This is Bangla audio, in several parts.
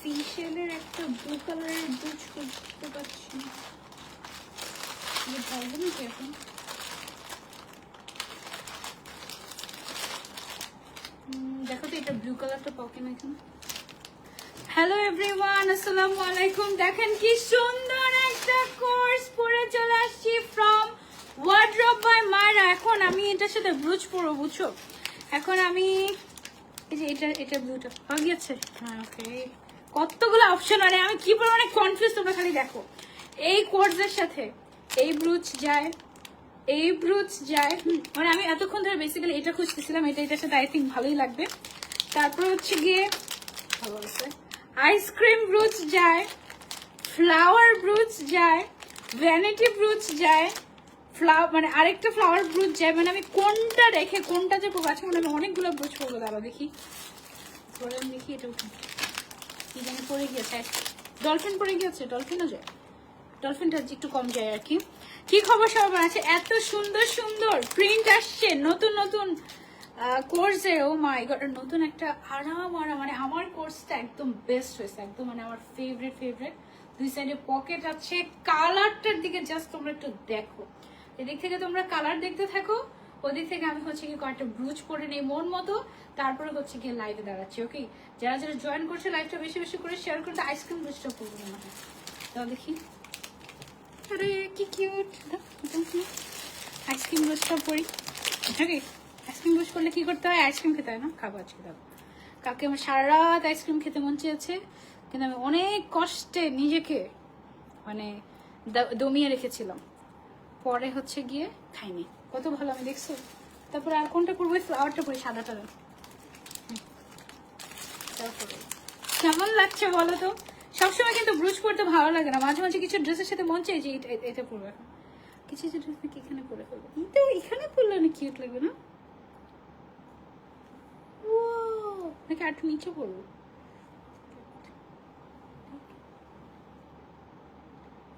ফিশেলের একটা ব্লু কালারের দুধ করতে পারছি ভালো এখন? দেখো তো এটা ব্লু কালারটা পাও কিনা এখন। হ্যালো এভরিওয়ান আসসালামু আলাইকুম। দেখেন কি সুন্দর একটা কোর্স পরে চলে আসছি ফ্রম ওয়ার্ড্রপ বাই মারা এখন আমি এটার সাথে ব্রুজ পরো বুঝো এখন আমি এই যে এটা এটা ব্লুটা পাওয়া গেছে হ্যাঁ ওকে কতগুলো অপশন আরে, আমি কি পরিমাণে কনফিউজ তোমরা খালি দেখো। এই কোর্সের সাথে এই ব্রুচ যায়, এই ব্রুচ যায়। মানে আমি এতক্ষণ ধরে বেসিক্যালি এটা খুঁজতেছিলাম, এটা, এটার সাথে আই থিঙ্ক ভালোই লাগবে। তারপর হচ্ছে গিয়ে ভালো আছে আইসক্রিম ব্রুচ যায় ফ্লাওয়ার ব্রুচ যায় ভ্যানিটি ব্রুচ যায় ফ্লাওয়ার মানে আরেকটা ফ্লাওয়ার ব্রুচ যায় মানে আমি কোনটা রেখে কোনটা যে করব আজকে মানে আমি অনেকগুলো ব্রুচ করব দাঁড়া দেখি। আমি দেখি এটা উঠে। কি জানি পড়ে গিয়েছে। ডলফিন পড়ে গিয়েছে ডলফিনও যায়। ডলফিনটা একটু কম যায় আর কি। কি খবর সবার আছে? এত সুন্দর সুন্দর প্রিন্ট আসছে, নতুন নতুন কোর্সে ও মাই গড নতুন একটা আরাম আরাম মানে আমার কোর্সটা একদম বেস্ট হয়েছে, একদম মানে আমার ফেভারিট ফেভারিট দুই সাইডে পকেট আছে কালারটার দিকে জাস্ট তোমরা একটু দেখো। এদিক থেকে তোমরা কালার দেখতে থাকো, ওদিক থেকে আমি হচ্ছে কি কয়েকটা ব্রুজ করে নেই মন মতো, তারপরে হচ্ছে গিয়ে লাইভে দাঁড়াচ্ছি ওকে যারা যারা জয়েন করছে লাইভটা বেশি বেশি করে শেয়ার করতে আইসক্রিম ব্রুজটা করব মনে হয় তাও দেখি। আরে, কি কিউট আইসক্রিম ব্রুজটা পড়ি ওকে আইসক্রিম ব্রুজ করলে কি করতে হয়? আইসক্রিম খেতে হয় না? খাব আজকে, খাব। কালকে আমার সারা রাত আইসক্রিম খেতে মন চেয়েছে, কিন্তু আমি অনেক কষ্টে নিজেকে মানে দমিয়ে রেখেছিলাম। পরে হচ্ছে গিয়ে খাইনি। কত ভালো আমি দেখছ। তারপরে আর কোনটা করব? ফ্লাওয়ারটা দাও। হুম। তারপরে, কেমন লাগছে বলো তো? সবসময় কিন্তু ব্রুজ পরতে ভালো লাগে না। মাঝে মাঝে কিছু ড্রেসের সাথে মন চাই যে এটা- পরবো কিছু কিছু ড্রেস নাকি এখানে পরে ফেলব। কিন্তু এখানে পরলে অনেক কিউট লাগবে না! নাকি আর নিচে পড়ব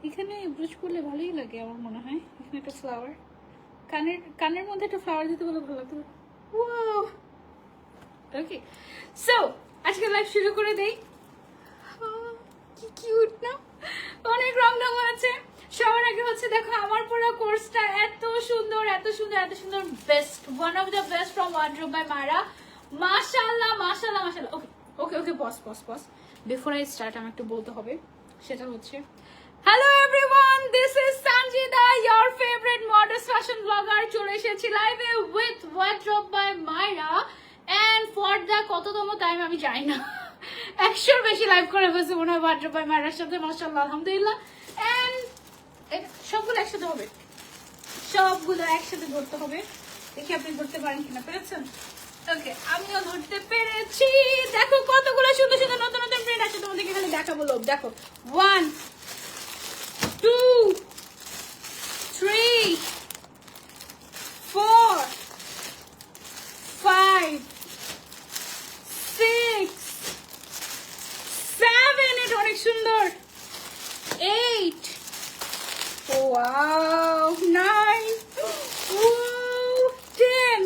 এখানে ব্রুজ করলে ভালোই লাগে আমার মনে হয়, এখানে একটা ফ্লাওয়ার কানের কানের মধ্যে একটা ফ্লাওয়ার দিতে বলে ভালো লাগতো। ওকে সো আজকে লাইভ শুরু করে দেই। কি কিউট না? অনেক রং রং আছে। সবার আগে হচ্ছে দেখো, আমার পুরো কোর্সটা এত সুন্দর এত সুন্দর এত সুন্দর। Best one of the best from wardrobe by Maira মাশাআল্লাহ মাশাআল্লাহ মাশাআল্লাহ। Okay okay okay boss boss boss before I start আমার একটু বলতে হবে। সেটা হচ্ছে hello everyone this is Sanjida your favourite modern fashion blogger চলে এসেছি লাইভে with wardrobe by Maira and for the কততম টাইম আমি জানি না। একশোর বেশি লাইভ করে ফেলছে মনে হয় ওয়ার্ড্রোব বাই মাইরার সাথে। মাশাআল্লাহ, আলহামদুলিল্লাহ। এন্ড সবগুলো একসাথে হবে। সবগুলো একসাথে ধরতে হবে। দেখি আপনি ধরতে পারেন কিনা, পেরেছেন? ওকে আমিও ধরতে পেরেছি। দেখো কতগুলো সুন্দর সুন্দর নতুন নতুন প্রিন্ট আছে তোমাদেরকে খালি দেখাবো লোক দেখো one two three four five six seven এটা অনেক সুন্দর। Eight Wow, nine, Woo, ten,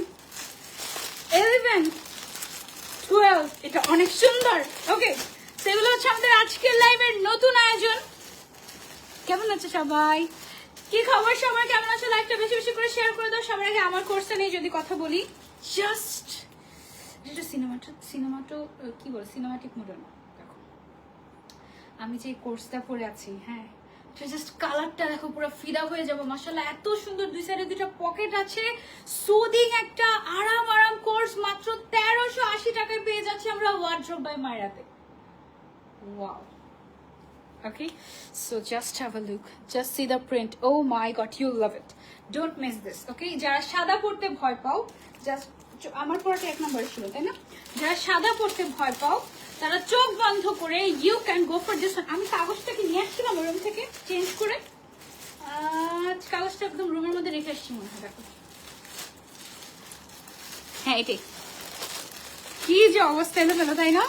eleven, twelve. এটা অনেক সুন্দর। ওকে সেগুলো হচ্ছে আমাদের আজকের লাইভের নতুন আয়োজন। কেমন আছে সবাই? কি খবর সবার? কেমন আছে? লাইকটা বেশি বেশি করে শেয়ার করে দাও। সবার আগে আমার কোর্সটা নিয়ে যদি কথা বলি জাস্ট এটা সিনেমাটা সিনেমাটো কি বল? সিনেমাটিক মোডে না, দেখো। আমি যে কোর্সটা পরে আছি হ্যাঁ জাস্ট কালারটা দেখো, পুরো ফিদা হয়ে যাব। মাসাল্লাহ এত সুন্দর দুই সাইডে দুটো পকেট আছে। সুদিং একটা আরাম আরাম কোর্স মাত্র তেরোশো আশি টাকায় পেয়ে যাচ্ছি আমরা wardrobe by মায়রাতে wow Okay, so just have a look. Just see the print. Oh my god, you'll love it. Don't miss this. Okay, যারা সাদা পড়তে ভয় পাও জাস্ট আমার পড়াটা এক নম্বর ছিল তাই না যারা সাদা পড়তে ভয় পাও তারা চোখ বন্ধ করে you can go for this আমি কাগজটাকে নিয়ে আসছিলাম রুম থেকে চেঞ্জ করে কাগজটা একদম রুমের মধ্যে রেখে আসছি মনে হয় দেখো হ্যাঁ এটাই কি যে অবস্থা এলো তাই না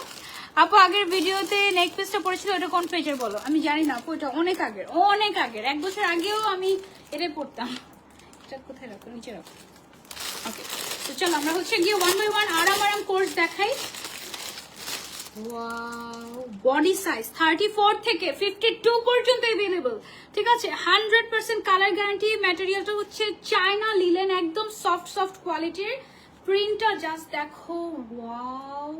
আপু, আগের ভিডিওতে নেক পিসটা পড়েছিল ওটা কোন পেজের বলো? আমি জানি না, আপু, এটা অনেক আগের অনেক আগের। এক বছর আগেও আমি এটাই পড়তাম। এটা কোথায় রাখো? নিচে রাখো। ওকে তো চলো, আমরা হচ্ছে গিয়ে ওয়ান বাই ওয়ান আরাম আরাম কোর্স দেখাই। বডি সাইজ থার্টি ফোর থেকে ফিফটি টু পর্যন্ত এভেলেবল ঠিক আছে হান্ড্রেড পার্সেন্ট কালার গ্যারান্টি ম্যাটেরিয়ালটা হচ্ছে চায়না লিলেন একদম সফট সফট কোয়ালিটির প্রিন্টটা জাস্ট দেখো ওয়াও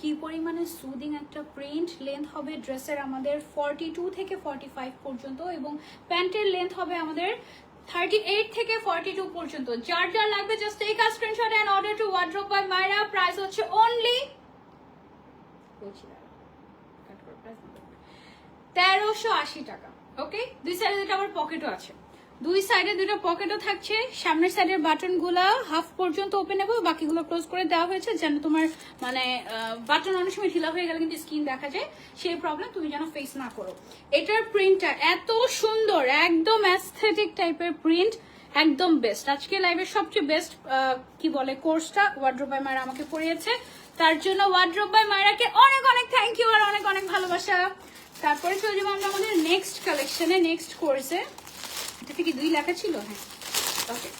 কি পরিমাণে সুদিং একটা প্রিন্ট লেন্থ হবে ড্রেসের আমাদের ফর্টি টু থেকে ফর্টি ফাইভ পর্যন্ত এবং প্যান্টের লেন্থ হবে আমাদের থার্টি এইট থেকে ফর্টি টু পর্যন্ত। যার যার লাগবে just take a screenshot and order to wardrobe by Maira price হচ্ছে অনলি তেরোশো আশি টাকা ওকে দুই সাইডে আবার পকেটও আছে। দুই সাইডে দুটো পকেটও থাকছে। সামনের সাইডের বাটনগুলা হাফ পর্যন্ত ওপেন হবে বাকিগুলো ক্লোজ করে দেওয়া হয়েছে যেন তোমার মানে বাটন অনেক সময় ঢিলা হয়ে গেলে কিন্তু স্কিন দেখা যায়। সেই প্রবলেম তুমি যেন ফেস না করো। এটার প্রিন্টটা এত সুন্দর, একদম অ্যাস্থেটিক টাইপের প্রিন্ট একদম বেস্ট আজকে লাইভের সবচেয়ে বেস্ট কি বলে কোর্সটা ওয়ার্ড্রোব বাই মায়েরা আমাকে পড়িয়েছে। তার জন্য ওয়ার্ড্রোব বাই মায়েরাকে অনেক অনেক থ্যাংক ইউ আর অনেক অনেক ভালোবাসা। তারপরে চলে যাব আমরা আমাদের নেক্সট কালেকশনে নেক্সট কোর্সে এটা কি দুই লেখা ছিল? হ্যাঁ। ওকে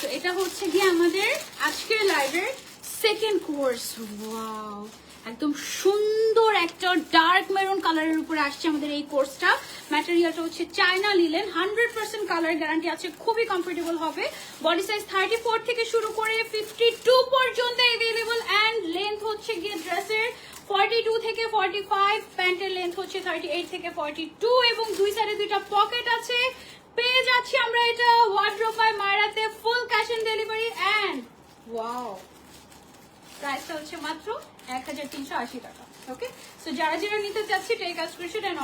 তো এটা হচ্ছে গিয়ে আমাদের আজকের লাইভের সেকেন্ড কোর্স ওয়াও একদম সুন্দর একটা ডার্ক মেরুন কালারের উপরে আসছে আমাদের এই কোর্সটা ম্যাটেরিয়ালটা হচ্ছে China linen hundred percent colour guarantee আছে। খুবই কমফোর্টেবল হবে। বডি সাইজ থার্টি ফোর থেকে শুরু করে ফিফটি টু পর্যন্ত অ্যাভেলেবল অ্যান্ড লেন্থ হচ্ছে গিয়ে ড্রেসের ফর্টি টু থেকে ফর্টি ফাইভ প্যান্টের লেন্থ হচ্ছে থার্টি এইট থেকে ফর্টি টু এবং দুই সাইডে দুইটা পকেট আছে। পেয়ে যাচ্ছি আমরা এটা wardrobe by মায়রাতে full cash on delivery and wow প্রাইসটা হচ্ছে মাত্র এক হাজার তিনশো আশি টাকা ওকে সো যারা যারা নিতে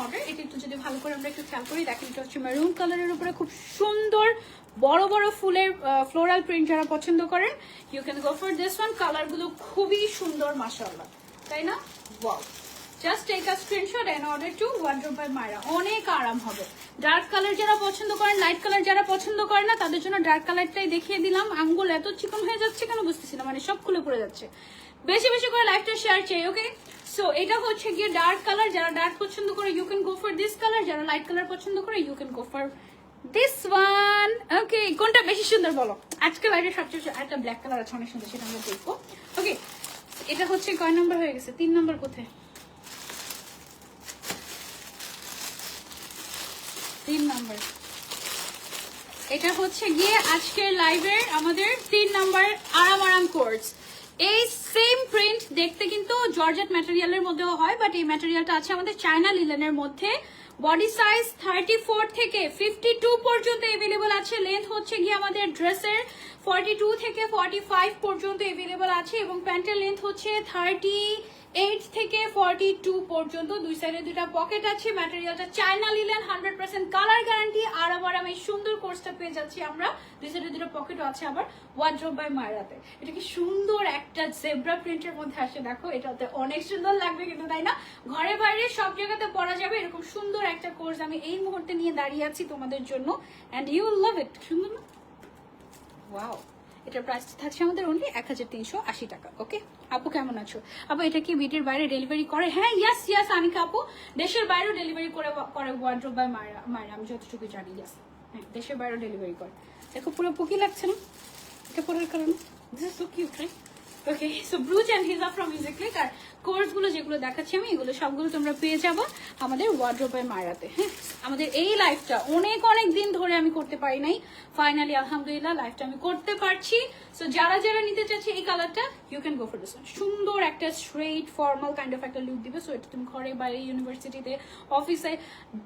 অর্ডার একটু যদি ভালো করে আমরা একটু খেয়াল করি এটা হচ্ছে মেরুন কালারের খুব সুন্দর, বড় বড় ফুলের ফ্লোরাল প্রিন্ট যারা পছন্দ করেন you can go for this one কালারগুলো খুবই সুন্দর মাসাল্লাহ তাই না? Wow just take a screenshot and order to wardrobe by Maira অনেক আরাম হবে। ডার্ক কালার যারা পছন্দ করেন লাইট কালার যারা পছন্দ করে না, তাদের জন্য ডার্ক কালারটাই দেখিয়ে দিলাম। আঙ্গুল এত চিকন হয়ে যাচ্ছে কেন বুঝতেছি না মানে সব খুলে পড়ে যাচ্ছে। বেশি বেশি করে লাইফটা শেয়ার চাই ওকে সো এটা হচ্ছে গিয়ে ডার্ক কালার যারা ডার্ক পছন্দ করে you can go for this colour যারা লাইট কালার পছন্দ করে you can go for this one okay কোনটা বেশি সুন্দর বলো? আজকে লাইটের সবচেয়ে একটা ব্ল্যাক কালার আছে, অনেক সুন্দর, সেটা আমরা দেখব। ওকে এটা হচ্ছে কয় নম্বর হয়ে গেছে? তিন নম্বর কোথায়? তিন নাম্বার। এটা হচ্ছে গিয়ে আজকের লাইভের আমাদের তিন নাম্বার আরাম আরাম কোর্স এই সেম প্রিন্ট দেখতে কিন্তু জর্জেট ম্যাটেরিয়ালের মধ্যেও হয় বাট এই ম্যাটেরিয়ালটা আছে আমাদের চায়না লিলেনের মধ্যে। বডি সাইজ থার্টি থেকে ফিফটি টু পর্যন্ত এভেলেবল আছে। লেন্থ হচ্ছে গিয়ে আমাদের ড্রেসের ফর্টি থেকে ফর্টি পর্যন্ত এভেলেবল আছে এবং প্যান্টের লেন্থ হচ্ছে থার্টি এইট থেকে ফর্টি টু পর্যন্ত দুই সাইডে দুইটা পকেট আছে ম্যাটেরিয়ালটা China linen hundred percent colour guarantee আর আবার আমি সুন্দর কোর্সটা পেয়ে যাচ্ছি আমরা, দুই সাইডে দুটো পকেটও আছে আবার ওয়ার্ড্রোব বাই মায়রাতে এটা কি সুন্দর একটা জেব্রা প্রিন্টের মধ্যে আসে, দেখো, এটাতে অনেক সুন্দর লাগবে কিন্তু, তাই না? ঘরে বাইরে সব জায়গাতে পরা যাবে, এরকম সুন্দর একটা কোর্স আমি এই মুহূর্তে নিয়ে দাঁড়িয়ে আছি তোমাদের জন্য অ্যান্ড ইউ লাভ ইট সুন্দর না? ওয়াও এটার প্রাইস থাকছে আমাদের অনলি এক হাজার তিনশো আশি টাকা ওকে আপু, কেমন আছো? আপু, এটা কি বিটির বাইরে ডেলিভারি করে? হ্যাঁ ইয়াস ইয়াস আনিকা আপু। দেশের বাইরেও ডেলিভারি করে করে ওয়ার্ড্রোপ বাই মায়েরা আমি যতটুকু জানি ইয়াস হ্যাঁ দেশের বাইরেও ডেলিভারি করে। দেখো, পুরো পুকি লাগছে না? এটা পরার কারণে? This so cute right okay so Brugge and হিজা ফ্রম মিউজিক্লিক আর কোর্সগুলো যেগুলো দেখাচ্ছি আমি, এগুলো সবগুলো তোমরা পেয়ে যাব আমাদের ওয়ার্ড্রোপের মায়েরাতে হ্যাঁ? আমাদের এই লাইফটা অনেক অনেক দিন ধরে আমি করতে পারি নাই। ফাইনালি আলহামদুলিল্লাহ লাইফটা আমি করতে পারছি। সো যারা যারা নিতে চাচ্ছে এই কালারটা you can go for this সুন্দর একটা স্ট্রেট ফর্মাল কাইন্ড অফ একটা লুক দিবে। সো এটা তুমি ঘরে, বাইরে ইউনিভার্সিটিতে অফিসে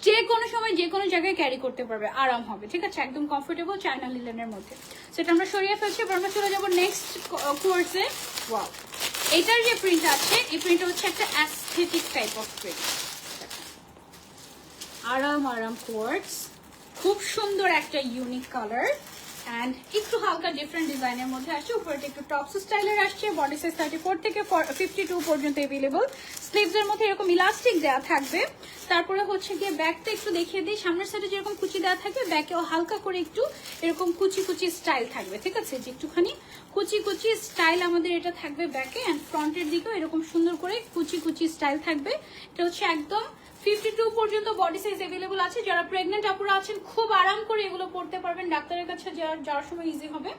যে কোনো সময়, যে কোনো জায়গায় ক্যারি করতে পারবে। আরাম হবে, ঠিক আছে? একদম কমফোর্টেবল চায়না লিলেনের মধ্যে। সেটা আমরা সরিয়ে ফেলছি। আমরা চলে যাব নেক্সট কোর্সে ওয়াও এটার যে প্রিন্ট আছে, এই প্রিন্ট হচ্ছে একটা অ্যাস্থেটিক টাইপ অফ প্রিন্ট আরাম আরাম কোয়ার্টস খুব সুন্দর একটা ইউনিক কালার অ্যান্ড একটু হালকা ডিফারেন্ট ডিজাইনের মধ্যে আসছে। উপরে একটু টপস স্টাইলের আসছে। বডি সাইজ থার্টি ফোর থেকে ফিফটি টু পর্যন্ত এভেলেবল স্লিভস এর মধ্যে এরকম ইলাস্টিক দেওয়া থাকবে। তারপরে হচ্ছে গিয়ে ব্যাকটা একটু দেখিয়ে দিই। সামনের সাইডে যেরকম কুচি দেওয়া থাকবে ব্যাকেও হালকা করে একটু এরকম কুচি কুচি স্টাইল থাকবে, ঠিক আছে? যে একটুখানি কুচি কুচি স্টাইল আমাদের এটা থাকবে ব্যাকে অ্যান্ড ফ্রন্টের দিকেও এরকম সুন্দর করে কুচি কুচি স্টাইল থাকবে। এটা হচ্ছে একদম ফিফটি টু পর্যন্ত আছে। যারা প্রেগনেন্ট আছেন, খুব আরাম করে এগুলো পড়তে পারবেন। ডাক্তারের কাছে যাওয়ার সময় ইজি হবে।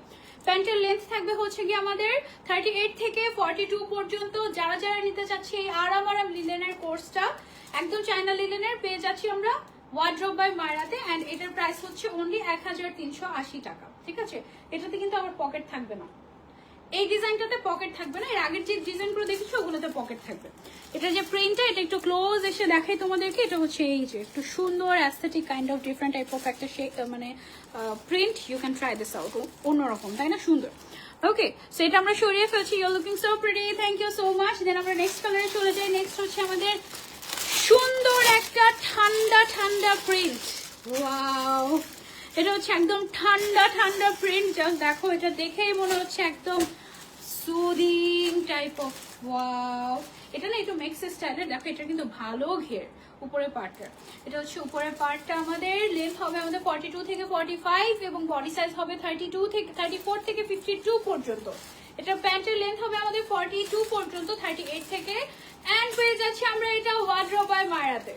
থাকবে হচ্ছে কি আমাদের থার্টি এইট থেকে ফর্টি টু পর্যন্ত। যারা যারা নিতে চাচ্ছি এই আরাম আরাম লিলেনের কোর্সটা একদম চায়না লিলেনের পেয়ে যাচ্ছি আমরা বাই অ্যান্ড এটার প্রাইস হচ্ছে এক টাকা। ঠিক আছে? এটাতে কিন্তু আমার পকেট থাকবে না। এই ডিজাইনটাতে পকেট থাকবে না, এর আগের যে ডিজাইনগুলো দেখেছ, ওগুলোতে পকেট থাকবে। এটা যে প্রিন্টটা এটা একটু ক্লোজ এসে দেখাই তোমাদেরকে, এটা হচ্ছে এই যে, একটু সুন্দর aesthetic kind of different type of একটা মানে print you can try this out অন্যরকম, তাই না? সুন্দর। ওকে সো এটা আমরা সরিয়ে ফেলছি you looking so pretty thank you so much then আমরা নেক্সট কালারে চলে যাই নেক্সট হচ্ছে আমাদের সুন্দর একটা ঠান্ডা ঠান্ডা প্রিন্ট ওয়াও এটা হচ্ছে একদম ঠান্ডা ঠান্ডা প্রিন্ট জাস্ট দেখো, এটা দেখেই মনে হচ্ছে একদম সুদিং টাইপ অফ ওয়াও এটা না একটু মিক্স স্টাইলের দেখো এটা কিন্তু ভালো ঘের, উপরের পার্টটা এটা হচ্ছে উপরের পার্টটা আমাদের লেন্থ হবে আমাদের ফর্টি টু থেকে ফর্টি ফাইভ এবং বডি সাইজ হবে থার্টি টু থেকে থার্টি ফোর থেকে ফিফটি টু পর্যন্ত। এটা প্যান্টের লেন্থ হবে আমাদের ফর্টি টু পর্যন্ত থার্টি এইট থেকে। অ্যান্ড পেয়ে যাচ্ছি আমরা এটা ওয়ার্ড্রো বাই মায়াতে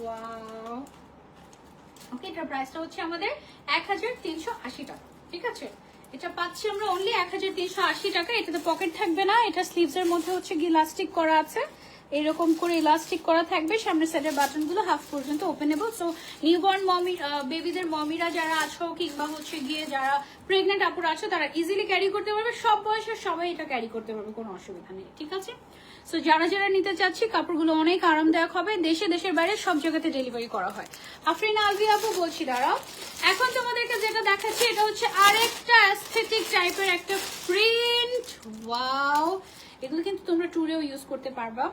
ওয়াও ওকে এটার প্রাইসটা হচ্ছে আমাদের এক হাজার তিনশো আশি টাকা, ঠিক আছে? এটা পাচ্ছি আমরা অনলি এক হাজার তিনশো আশি টাকা। এটাতে পকেট থাকবে না। এটা স্লিভস এর মধ্যে হচ্ছে ইলাস্টিক করা আছে। এরকম করে ইলাস্টিক করা থাকবে। সামনে সাইডের বাটনগুলো হাফ পর্যন্ত ওপেনেবল সো নিউবর্ন মমি বেবিদের মমিরা যারা আছো কিংবা হচ্ছে গিয়ে যারা প্রেগনেন্ট আপুরা আছো, তারা ইজিলি ক্যারি করতে পারবে। সব বয়সের সবাই এটা ক্যারি করতে পারবে। কোনো অসুবিধা নেই। ঠিক আছে? সো যারা যারা নিতে চাচ্ছি, কাপড়গুলো অনেক আরামদায়ক হবে। দেশে, দেশের বাইরে সব জায়গাতে ডেলিভারি করা হয়। আফরিন, আলভি আপু বলছি, দাঁড়াও। এখন তোমাদেরকে যেটা দেখাচ্ছি, এটা হচ্ছে আরেকটা অ্যাস্থেটিক টাইপের একটা প্রিন্ট ওয়াও এগুলো কিন্তু তোমরা ট্যুরেও ইউজ করতে পারবা।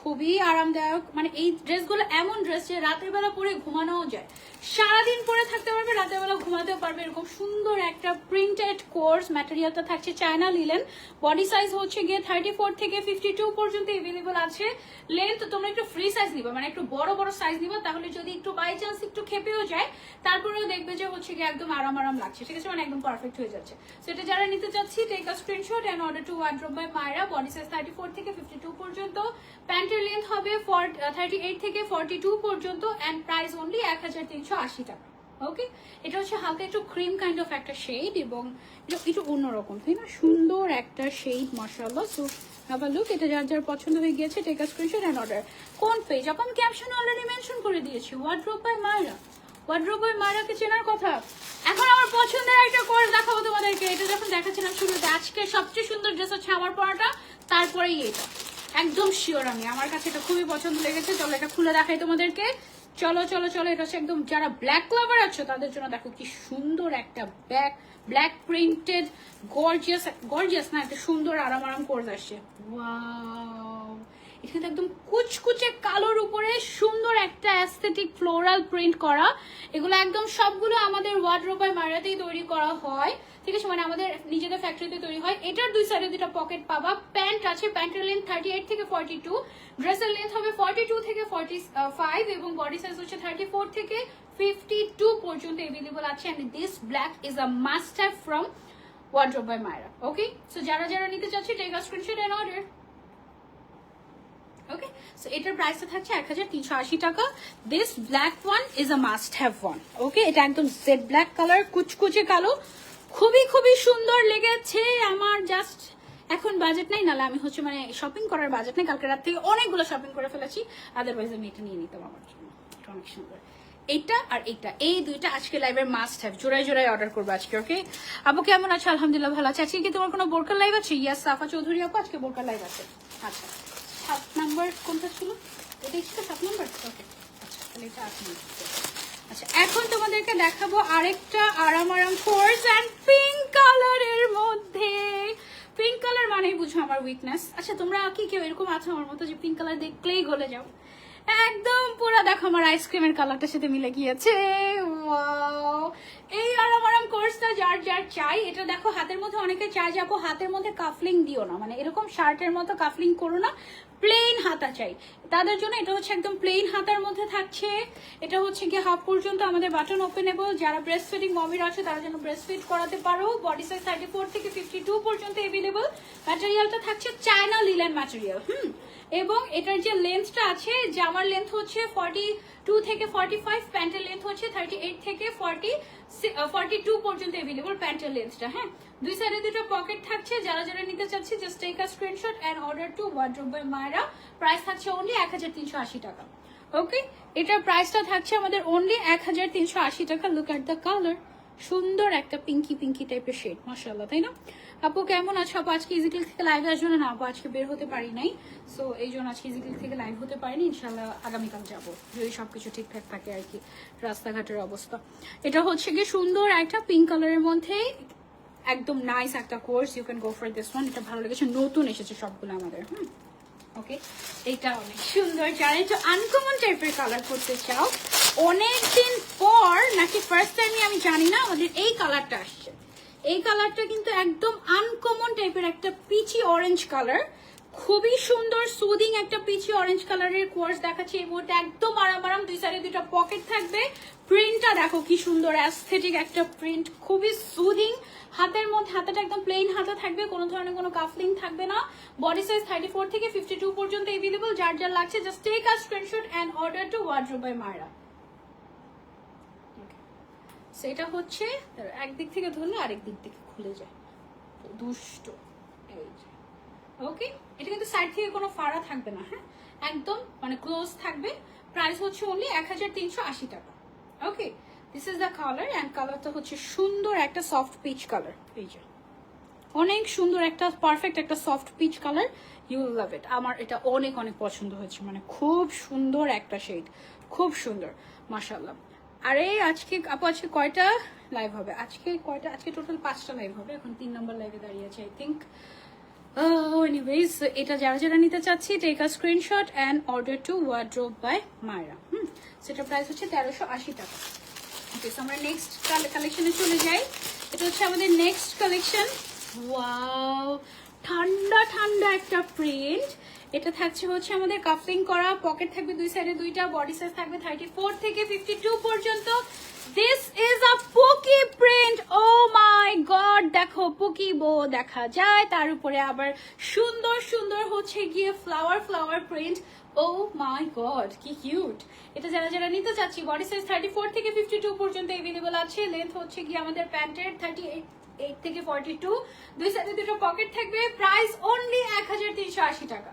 খুবই আরামদায়ক। মানে এই ড্রেসগুলো এমন ড্রেস যে রাতের বেলা পরে ঘুমানোও যায়। সারাদিন পরে থাকতে পারবে, রাতের বেলা ঘুমাতেও পারবে। এরকম সুন্দর একটা প্রিন্টেড কোর্স ম্যাটেরিয়ালটা থাকছে চায়না লিলেন বডি সাইজ হচ্ছে গিয়ে থার্টি ফোর থেকে ফিফটি টু পর্যন্ত এভেলেবল আছে। লেন্থ তোমরা একটু ফ্রি সাইজ নিবা মানে একটু বড় বড় সাইজ নিবা, তাহলে যদি একটু বাই চান্স একটু খেপেও যায়, তারপরেও দেখবে যে হচ্ছে গিয়ে একদম আরাম আরাম লাগছে। ঠিক আছে মানে একদম পারফেক্ট হয়ে যাচ্ছে। সেটা যারা নিতে চাচ্ছি take a screenshot and order to wardrobe by Maira body size thirty four থেকে ফিফটি টু পর্যন্ত প্যান্টের লেন্থ হবে থার্টি এইট থেকে ফর্টি টু পর্যন্ত অ্যান্ড প্রাইস অনলি এক হাজার তিনশো আশি টাকা ওকে এটা হচ্ছে হালকা একটু ক্রিম কাইন্ড অফ একটা শেড এবং একটু অন্যরকম তাই না? সুন্দর একটা শেড মশাল্লা সো হ্যাভ লুক এটা যার যার পছন্দ হয়ে গিয়েছে take a screenshot and order কোন পেজ এখন ক্যাপশন অলরেডি মেনশন করে দিয়েছি। Wardrobe by Mayra wardrobe by মায়রাকে চেনার কথা? এখন আমার পছন্দের একটা কোর্স দেখাবো তোমাদেরকে। এটা যখন দেখাচ্ছিলাম শুরুতে, আজকে সবচেয়ে সুন্দর ড্রেস হচ্ছে আমার পরাটা, তারপরেই এটা। একদম শিওর আমি। আমার কাছে এটা খুবই পছন্দ লেগেছে। চলো এটা খুলে দেখাই তোমাদেরকে। চলো চলো চলো, এটা হচ্ছে একদম যারা ব্ল্যাক লাভার আছো, তাদের জন্য দেখো কি সুন্দর একটা back black printed gorgeous gorgeous না, একটা সুন্দর আরাম আরাম করে আসছে কিন্তু একদম কুচকুচে কালোর উপরে সুন্দর একটা অ্যাস্থেটিক ফ্লোরাল প্রিন্ট করা। এগুলো একদম সবগুলো আমাদের ওয়ার্ড্রোবাই মারাতেই তৈরি করা হয়। ঠিক আছে মানে আমাদের নিজেদের ফ্যাক্টরিতে তৈরি হয়। এটার দুই সাইডে দুটা পকেট পাবা। প্যান্ট আছে প্যান্টের লেন্থ থার্টি এইট থেকে ফর্টি টু ড্রেসের লেন্থ হবে ফর্টি টু থেকে ফর্টি ফাইভ এবং বডি সাইজ হচ্ছে থার্টি ফোর থেকে ফিফটি টু পর্যন্ত এভেলেবল আছে। And this black is a must have from wardrobe by Maira okay so যারা যারা নিতে চাচ্ছে take a screenshot and order okay so এটার প্রাইসটা থাকছে এক হাজার তিনশো আশি টাকা। This black one is a must have one okay এটা একদম জেড ব্ল্যাক কালার কুচকুচে কালো। খুবই খুবই সুন্দর লেগেছে। আমার জাস্ট এখন বাজেট নাই, নাহলে আমি হচ্ছে মানে শপিং করার বাজেট নেই। কালকে রাত থেকে অনেকগুলো শপিং করে ফেলেছি। আদারওয়াইজ আমি এটা নিয়ে নিতাম আমার জন্য। এটা অনেক সুন্দর। এইটা আর এইটা। এই দুইটা আজকে লাইভের মাস্ট হ্যাভ জোড়ায় জোড়ায় অর্ডার করব আজকে ওকে আপু কেমন আছে? আলহামদুলিল্লাহ ভালো আছে। আজকে কি তোমার কোনো বোরকার লাইভ আছে? ইয়াস সাফা চৌধুরী আপু, আজকে বোরকার লাইভ আছে। আচ্ছা। সাত নাম্বার কোনটা ছিল? এটাই ছিল সাত নাম্বার ওকে আচ্ছা তাহলে এটা আট নাম্বার আচ্ছা এখন তোমাদেরকে দেখাবো আরেকটা আরাম আরাম কোর্স অ্যান্ড পিঙ্ক কালারের মধ্যে। পিঙ্ক কালার মানেই বুঝো আমার উইকনেস আচ্ছা তোমরা কি কেউ এরকম আছো আমার মতো যে পিঙ্ক কালার দেখলেই গলে যাও? একদম পুরো দেখো আমার আইসক্রিমের কালারটার সাথে মিলে গিয়েছে। এই আরাম আরাম কোর্সটা যার যার চাই, এটা দেখো হাতের মধ্যে অনেকে চাই যাব হাতের মধ্যে কাফলিং দিও না। মানে এরকম শার্টের মতো কাফলিং করো না। প্লেন হাতা চাই। তাদের জন্য এটা হচ্ছে একদম প্লেন হাতার মধ্যে থাকছে। এটা হচ্ছে গিয়ে হাফ পর্যন্ত আমাদের বাটন ওপেন ওপেনেবল যারা ব্রেস্ট ফিডিং মমির আছে, তারা যেন ব্রেস্ট ফিড করাতে পারো। বডি সাইজ থার্টি ফোর থেকে ফিফটি টু পর্যন্ত এভেলেবল ম্যাটেরিয়ালটা থাকছে চায়না লিলেন ম্যাটেরিয়াল হুম? এবং এটার যে লেন্থটা আছে, জামার লেন্থ হচ্ছে ফর্টি টু থেকে ফর্টি ফাইভ প্যান্টের লেন্থ হচ্ছে থার্টি এইট থেকে ফর্টি ফর্টি টু পর্যন্ত এভেলেবল প্যান্টের লেন্থটা হ্যাঁ? দুই সাইডে দুটো পকেট থাকছে। যারা যারা নিতে চাচ্ছে just take a screenshot and order to wardrobe by Maira price থাকছে অনলি এক হাজার তিনশো আশি টাকা। ওকে এটার প্রাইসটা থাকছে আমাদের অনলি এক হাজার তিনশো আশি টাকা। লুক অ্যাট দ্য কালার সুন্দর একটা পিঙ্কি পিঙ্কি টাইপের শেড মাসাল্লাহ তাই না? আপু, কেমন আছো? আপু, আজকে ইজিক্লিক থেকে লাইভে আসবে না? আপু, আজকে বের হতে পারি নাই। সো এই জন্য আজকে ইজিক্লিক থেকে লাইভ হতে পারিনি। ইনশাল্লাহ আগামীকাল যাব, যদি সবকিছু ঠিকঠাক থাকে আর কি। রাস্তাঘাটের অবস্থা। এটা হচ্ছে কি সুন্দর একটা পিঙ্ক কালারের মধ্যে একদম নাইস একটা coords you can go for this one এটা ভালো লেগেছে, নতুন এসেছে সবগুলো আমাদের, হুম? ওকে এইটা অনেক সুন্দর যারা একটু আনকমন টাইপের কালার করতে চাও অনেক দিন পর, নাকি ফার্স্ট টাইমই আমি জানি না, আমাদের এই কালারটা আসছে। এই কালারটা কিন্তু একদম আনকমন টাইপের একটা পিচি অরেঞ্জ কালার খুবই সুন্দর সুদিং একটা পিচি অরেঞ্জ কালারের কোর্স দেখাচ্ছি। এই মুহূর্তে একদম আরাম আরাম, দুই সাইডে দুটো পকেট থাকবে। প্রিন্টটা দেখো কি সুন্দর অ্যাস্থেটিক একটা প্রিন্ট খুবই সুদিং হাতের মধ্যে, হাতাটা একদম প্লেন হাতা থাকবে, কোনো ধরনের কোনো কাফলিং থাকবে না। বডি সাইজ থার্টি ফোর থেকে ফিফটি টু পর্যন্ত এভেলেবল যার যার লাগছে just take a screenshot and order to wardrobe by Mayra সেটা হচ্ছে, একদিক থেকে ধরলে আরেক দিক থেকে খুলে যায়। দুষ্ট। এই যে। ওকে এটা কিন্তু সাইড থেকে কোনো ফাড়া থাকবে না হ্যাঁ? একদম মানে ক্লোজ থাকবে। প্রাইস হচ্ছে অনলি এক হাজার তিনশো আশি টাকা। Okay this is the colour and কালারটা হচ্ছে সুন্দর একটা সফট পিচ কালার এই যে। অনেক সুন্দর একটা পারফেক্ট একটা soft peach colour you love it আমার এটা অনেক অনেক পছন্দ হয়েছে। মানে খুব সুন্দর একটা শেড খুব সুন্দর। মাশাল্লাহ আরে, আজকে আপু, আজকে কয়টা লাইভ হবে? আজকে কয়টা? আজকে টোটাল পাঁচটা লাইভ হবে। এখন তিন নম্বর লাইভে দাঁড়িয়ে আছে আই থিঙ্ক এনিওয়েজ এটা যারা যারা নিতে চাচ্ছি take a screenshot and order to wardrobe by Mayra hmm? সেটা প্রাইস হচ্ছে তেরোশো আশি টাকা। ওকে আমরা নেক্সট কালেকশনে চলে যাই। এটা হচ্ছে আমাদের নেক্সট কালেকশন ওয়াও ঠান্ডা ঠান্ডা একটা প্রিন্ট এটা থাকছে হচ্ছে আমাদের কাফলিং করা। পকেট থাকবে দুই সাইডে দুইটা বডি সাইজ থাকবে থার্টি ফোর থেকে ফিফটি টু পর্যন্ত। This is a pookie print oh my god দেখো পুকি বো দেখা যায়। তার উপরে আবার সুন্দর সুন্দর হচ্ছে গিয়ে flower flower print oh my god কি কিউট এটা যারা যারা নিতে চাচ্ছি বডি সাইজ থার্টি ফোর থেকে ফিফটি টু পর্যন্ত এভেলেবল আছে। লেন্থ হচ্ছে গিয়ে আমাদের প্যান্টের থার্টি এইট এইট থেকে ফর্টি টু দুই সাইডে দুটো পকেট থাকবে। প্রাইস অনলি এক হাজার তিনশো আশি টাকা।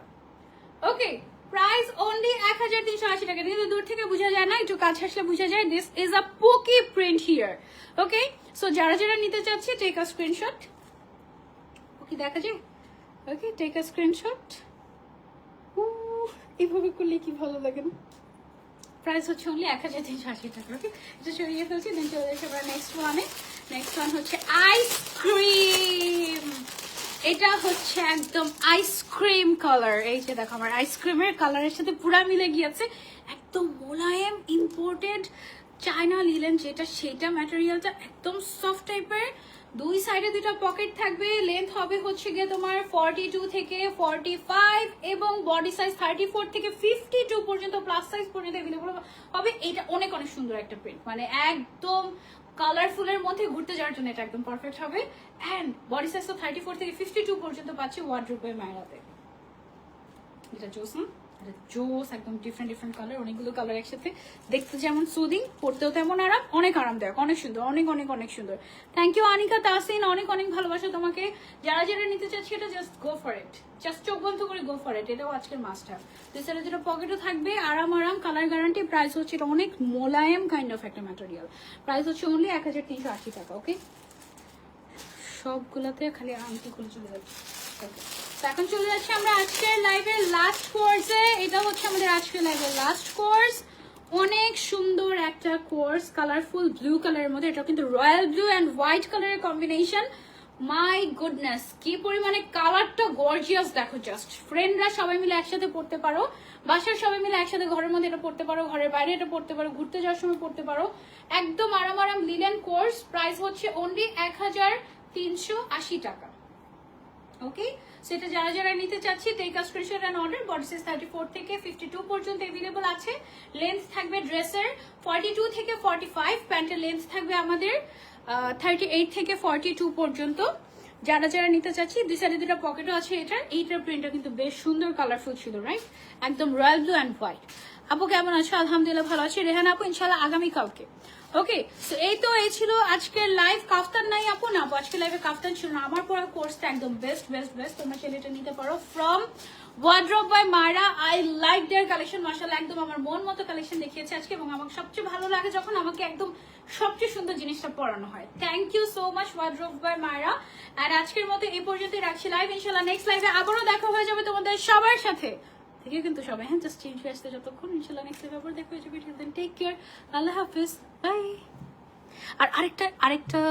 ওকে প্রাইস অনলি এক হাজার তিনশো আশি টাকা। কিন্তু দূর থেকে বোঝা যায় না, একটু কাছে আসলে বোঝা যায় this is a pookie print here okay so যারা যারা নিতে চাচ্ছে টেক আ স্ক্রিনশট ওকে দেখা যায়? ওকে টেক আ স্ক্রিনশট এভাবে করলে কি ভালো লাগে না? প্রাইস হচ্ছে অনলি এক হাজার তিনশো আশি টাকা ওকে এটা সরিয়ে ফেলছি দেন চলে যাচ্ছি আমরা নেক্সট ওয়ানে নেক্সট ওয়ান হচ্ছে আইসক্রিম এটা হচ্ছে একদম আইসক্রিম কালার এই যে দেখো আমার আইসক্রিমের কালারের সাথে পুরা মিলে গিয়েছে। একদম মোলায়েম ইম্পোর্টেড চায়না লিলেন যেটা সেটা ম্যাটেরিয়ালটা একদম সফট টাইপের দুই সাইডে দুটো পকেট থাকবে। লেন্থ হবে হচ্ছে গিয়ে তোমার ফর্টি টু থেকে ফর্টি ফাইভ এবং বডি সাইজ থার্টি ফোর থেকে ফিফটি টু পর্যন্ত প্লাস সাইজ পর্যন্ত অ্যাভেলেবল হবে। এটা অনেক অনেক সুন্দর একটা প্রিন্ট মানে একদম কালারফুলের মধ্যে ঘুরতে যাওয়ার জন্য এটা একদম পারফেক্ট হবে। অ্যান্ড বডি সাইজ তো থার্টি ফোর থেকে ফিফটি টু পর্যন্ত পাচ্ছি ওয়ার্ড্রোপের মায়েরাতে। এটা জোস জোস, একদম ডিফারেন্ট ডিফারেন্ট কালার অনেকগুলো কালার একসাথে। দেখতে যেমন সুদিং পড়তেও তেমন আরাম, অনেক আরামদায়ক, অনেক সুন্দর, অনেক অনেক অনেক সুন্দর। থ্যাংক ইউ আনিকা তাসিন অনেক অনেক ভালোবাসা তোমাকে। যারা যারা নিতে চাচ্ছি এটা just go for it just চোখ বন্ধ করে গো ফর ইট এটাও আজকের মাস্ট হ্যাভ সাইডে যেটা পকেটও থাকবে, আরাম আরাম কালার গ্যারান্টি প্রাইস হচ্ছে এটা অনেক মোলায়েম কাইন্ড অফ একটা ম্যাটেরিয়াল প্রাইস হচ্ছে অনলি এক হাজার তিনশো আশি টাকা ওকে সবগুলোতে খালি আংটি খুলে চলে যাচ্ছে। এখন চলে যাচ্ছি আমরা আজকের লাইভের লাস্ট কোর্সে এটা হচ্ছে আমাদের আজকের লাইভের লাস্ট কোর্স অনেক সুন্দর একটা কোর্স কালারফুল ব্লু কালারের মধ্যে। এটা কিন্তু রয়্যাল ব্লু অ্যান্ড হোয়াইট কালারের কম্বিনেশন মাই গুডনেস কি পরিমাণে কালারটা গর্জিয়াস দেখো জাস্ট ফ্রেন্ডরা সবাই মিলে একসাথে পড়তে পারো। বাসার সবাই মিলে একসাথে ঘরের মধ্যে এটা পড়তে পারো। ঘরের বাইরে এটা পড়তে পারো। ঘুরতে যাওয়ার সময় পড়তে পারো। একদম আরাম আরাম লিলেন কোর্স প্রাইস হচ্ছে অনলি এক হাজার তিনশো আশি টাকা। ওকে সেটা যারা যারা নিতে চাচ্ছি take and order body size thirty four থেকে ফিফটি টু পর্যন্ত অ্যাভেলেবল আছে। লেন্থ থাকবে ড্রেসের ফর্টি টু থেকে ফর্টি ফাইভ প্যান্টের লেন্থ থাকবে আমাদের থার্টি এইট থেকে ফর্টি টু পর্যন্ত। যারা যারা নিতে চাচ্ছি, দুই সাইডে দুটা পকেটও আছে এটার। এইটার প্রিন্টটা কিন্তু বেশ সুন্দর কালারফুল ছিল রাইট একদম রয়্যাল ব্লু অ্যান্ড হোয়াইট আপু, কেমন আছো? আলহামদুলিল্লাহ, ভালো আছি। রেহান আপু ইনশাল্লাহ আগামী কালকে ওকে সো এই তো এই ছিল আজকের লাইভ কাফতান নাই আপু। না আজকে লাইভে কাফতান ছিল না। আমার পড়া কোর্সটা একদম বেস্ট বেস্ট বেস্ট তোমরা এটা নিতে পারো। From wardrobe by Mayra I like their collection মাশাআল্লাহ, একদম আমার মন মতো কালেকশন দেখিয়েছে আজকে এবং আমার সবচেয়ে ভালো লাগে যখন আমাকে একদম সবচেয়ে সুন্দর জিনিসটা পড়ানো হয়। Thank you so much wardrobe by Mayra আর আজকের মতো এই পর্যন্তই রাখছি লাইভ ইনশাল্লাহ নেক্সট লাইভে আবারও দেখা হয়ে যাবে তোমাদের সবার সাথে। থেকে কিন্তু সবাই হ্যাঁ জাস্ট চেঞ্জ হয়ে আসতে যতক্ষণ, ইনশাল্লাহ নেক্সট ব্যাপার আবার এই ভিডিও দেন টেক কেয়ার আল্লাহ হাফিজ। বাই আর আরেকটা আরেকটা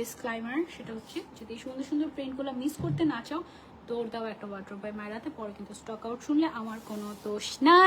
ডিসক্লাইমার সেটা হচ্ছে, যদি সুন্দর সুন্দর প্রিন্টগুলো মিস করতে না চাও দৌড় দাও একটা ওয়াটার বাই মায়েরাতে পরে কিন্তু স্টক আউট শুনলে আমার কোনো দোষ নাই।